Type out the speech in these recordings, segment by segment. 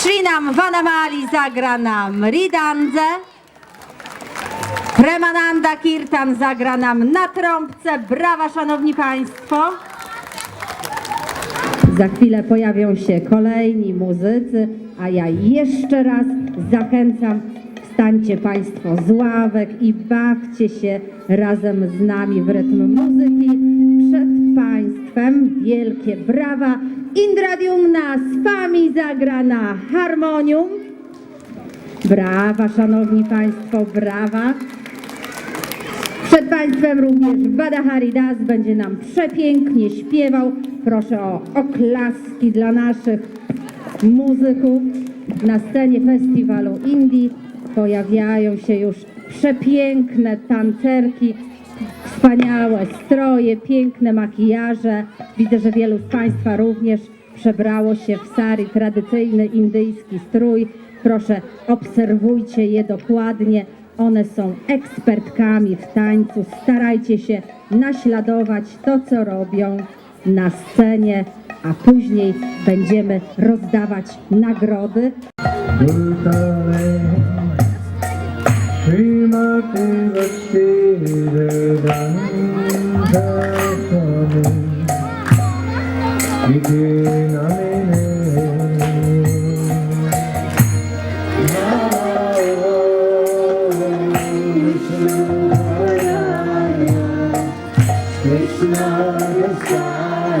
Srinam Vanamali zagra nam Ridanze. Premananda Kirtan zagra nam na trąbce. Brawa, szanowni państwo. Za chwilę pojawią się kolejni muzycy, a ja jeszcze raz zachęcam, wstańcie Państwo z ławek i bawcie się razem z nami w rytm muzyki. Przed Państwem wielkie brawa. Indradiumna z Wami zagra na harmonium. Brawa, Szanowni Państwo, brawa. Przed Państwem również Bada Haridas będzie nam przepięknie śpiewał. Proszę o oklaski dla naszych muzyków. Na scenie festiwalu Indii pojawiają się już przepiękne tancerki, wspaniałe stroje, piękne makijaże. Widzę, że wielu z Państwa również przebrało się w sari, tradycyjny indyjski strój. Proszę, obserwujcie je dokładnie. One są ekspertkami w tańcu. Starajcie się naśladować to, co robią na scenie, a później będziemy rozdawać nagrody. Krishna Messiah,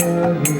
Hallelujah.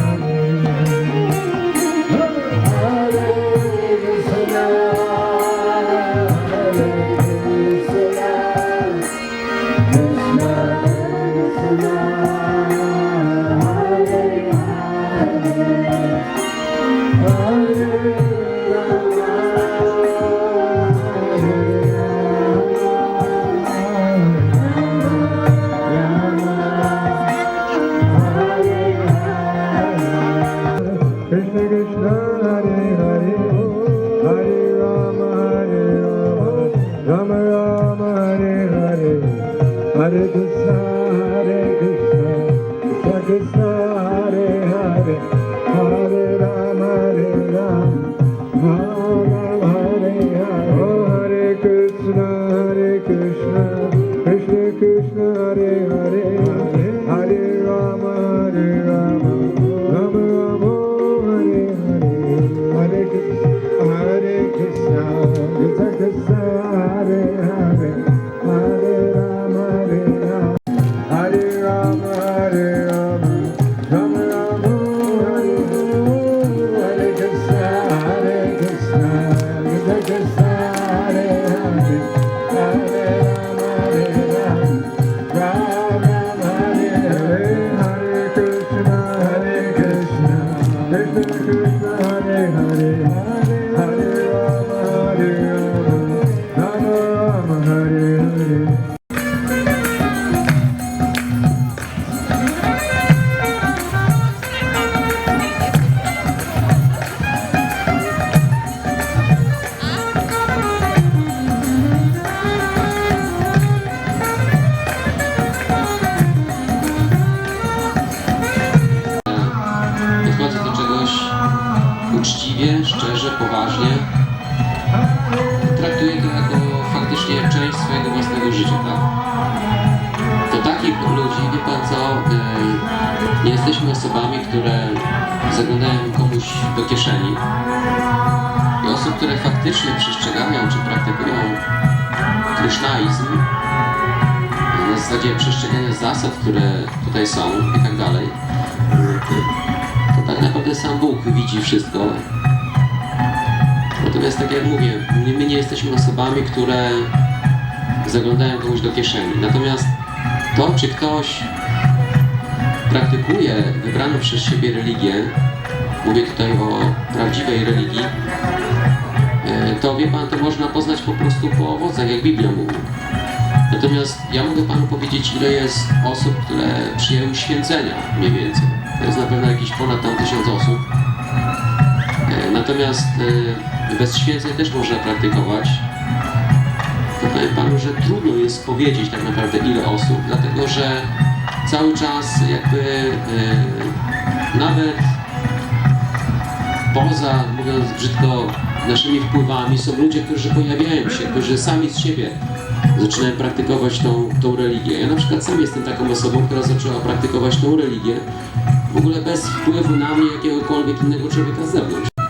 Krishna Hare Hare Hare Rama Hare Rama Rama Hare Hare Hare Krishna Hare Krishna Krishna Krishna Hare Hare jesteśmy osobami, które zaglądają komuś do kieszeni. I osób, które faktycznie przestrzegają czy praktykują krysznaizm, na zasadzie przestrzegania zasad, które tutaj są i tak dalej, to tak naprawdę sam Bóg widzi wszystko. Natomiast tak jak mówię, my nie jesteśmy osobami, które zaglądają komuś do kieszeni. Natomiast to, czy ktoś praktykuje wybraną przez siebie religię, mówię tutaj o prawdziwej religii, e, to wie Pan, to można poznać po prostu po owocach, jak Biblia mówi. Natomiast ja mogę Panu powiedzieć, ile jest osób, które przyjęły święcenia mniej więcej. To jest na pewno jakieś ponad tam tysiąc osób. E, Natomiast e, bez święceń też można praktykować. To powiem Panu, że trudno jest powiedzieć tak naprawdę ile osób, dlatego że cały czas jakby e, nawet poza, mówiąc brzydko, naszymi wpływami są ludzie, którzy pojawiają się, którzy sami z siebie zaczynają praktykować tą, tą religię. Ja na przykład sam jestem taką osobą, która zaczęła praktykować tą religię w ogóle bez wpływu na mnie jakiegokolwiek innego człowieka z zewnątrz.